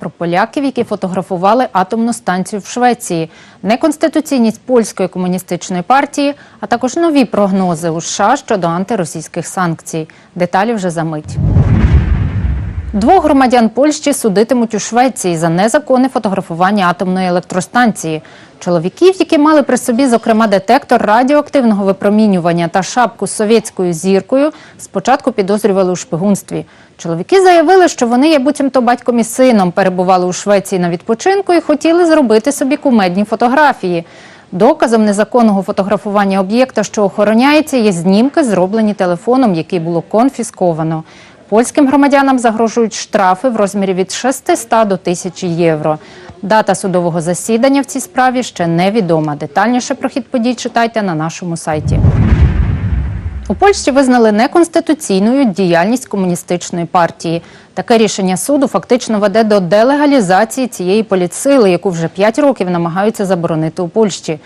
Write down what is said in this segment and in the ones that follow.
Про поляків, які фотографували атомну станцію в Швеції, неконституційність польської комуністичної партії, а також нові прогнози у США щодо антиросійських санкцій. Деталі вже за мить. Двох громадян Польщі судитимуть у Швеції за незаконне фотографування атомної електростанції. Чоловіків, які мали при собі, зокрема, детектор радіоактивного випромінювання та шапку з совєтською зіркою, спочатку підозрювали у шпигунстві. Чоловіки заявили, що вони є буцімто батьком і сином, перебували у Швеції на відпочинку і хотіли зробити собі кумедні фотографії. Доказом незаконного фотографування об'єкта, що охороняється, є знімки, зроблені телефоном, який було конфісковано. Польським громадянам загрожують штрафи в розмірі від 600 до 1000 євро. Дата судового засідання в цій справі ще невідома. Детальніше про хід подій читайте на нашому сайті. У Польщі визнали неконституційною діяльність комуністичної партії. Таке рішення суду фактично веде до делегалізації цієї політсили, яку вже 5 років намагаються заборонити у Польщі.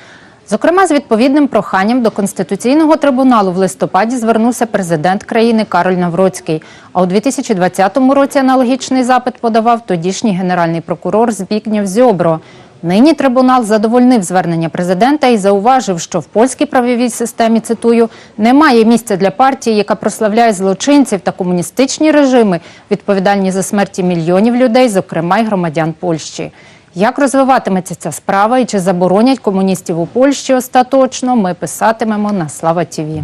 Зокрема, з відповідним проханням до Конституційного трибуналу в листопаді звернувся президент країни Кароль Навроцький. А у 2020 році аналогічний запит подавав тодішній генеральний прокурор Збігнєв Зьобро. Нині трибунал задовольнив звернення президента і зауважив, що в польській правовій системі цитую немає місця для партії, яка прославляє злочинців та комуністичні режими, відповідальні за смерті мільйонів людей, зокрема й громадян Польщі. Як розвиватиметься ця справа і чи заборонять комуністів у Польщі остаточно? Ми писатимемо на Слава Тіві.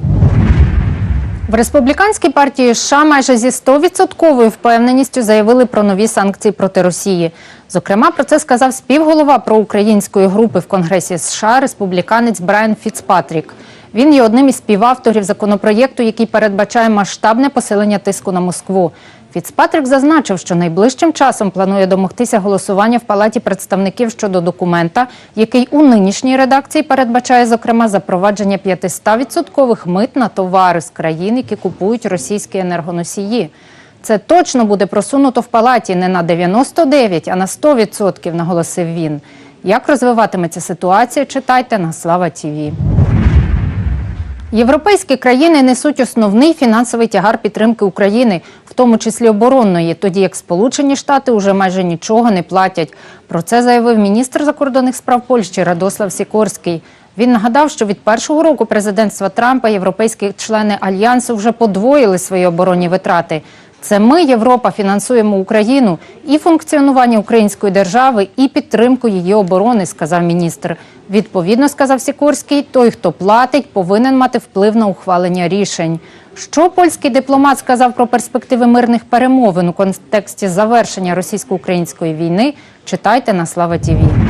В республіканській партії США майже зі 100% впевненістю заявили про нові санкції проти Росії. Зокрема, про це сказав співголова проукраїнської групи в Конгресі США республіканець Брайан Фіцпатрік. Він є одним із співавторів законопроєкту, який передбачає масштабне посилення тиску на Москву. Фіцпатрік зазначив, що найближчим часом планує домогтися голосування в Палаті представників щодо документа, який у нинішній редакції передбачає, зокрема, запровадження 500% мит на товари з країн, які купують російські енергоносії. Це точно буде просунуто в палаті не на 99, а на 100%, наголосив він. Як розвиватиметься ситуація, читайте на Слава Тіві. Європейські країни несуть основний фінансовий тягар підтримки України, в тому числі оборонної, тоді як Сполучені Штати уже майже нічого не платять. Про це заявив міністр закордонних справ Польщі Радослав Сікорський. Він нагадав, що від першого року президентства Трампа європейські члени альянсу вже подвоїли свої оборонні витрати. Це ми, Європа, фінансуємо Україну і функціонування української держави, і підтримку її оборони, сказав міністр. Відповідно, сказав Сікорський, той, хто платить, повинен мати вплив на ухвалення рішень. Що польський дипломат сказав про перспективи мирних перемовин у контексті завершення російсько-української війни? Читайте на Слава Тіві.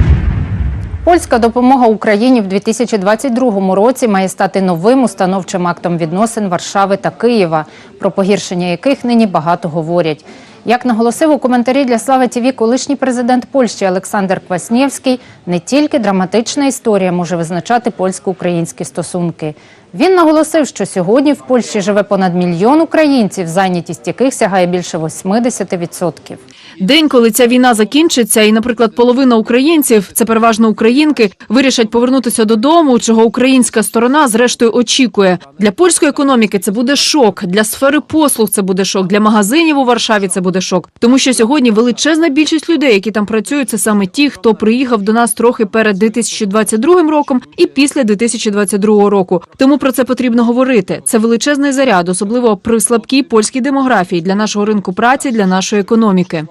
Польська допомога Україні в 2022 році має стати новим установчим актом відносин Варшави та Києва, про погіршення яких нині багато говорять. Як наголосив у коментарі для Слави ТІВІ колишній президент Польщі Олександр Кваснєвський, не тільки драматична історія може визначати польсько-українські стосунки. Він наголосив, що сьогодні в Польщі живе понад мільйон українців, зайнятість яких сягає більше 80%. День, коли ця війна закінчиться, і, наприклад, половина українців, це переважно українки, вирішать повернутися додому, чого українська сторона зрештою очікує. Для польської економіки це буде шок. Для сфери послуг це буде шок. Для магазинів у Варшаві це буде шок. Тому що сьогодні величезна більшість людей, які там працюють, це саме ті, хто приїхав до нас трохи перед 2022 роком і після 2022 року. Тому про це потрібно говорити. Це величезний заряд, особливо при слабкій польській демографії для нашого ринку праці, для нашої економіки.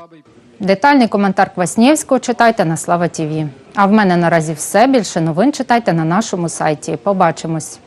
Детальний коментар Кваснєвського читайте на Слава ТІВІ. А в мене наразі все. Більше новин читайте на нашому сайті. Побачимось.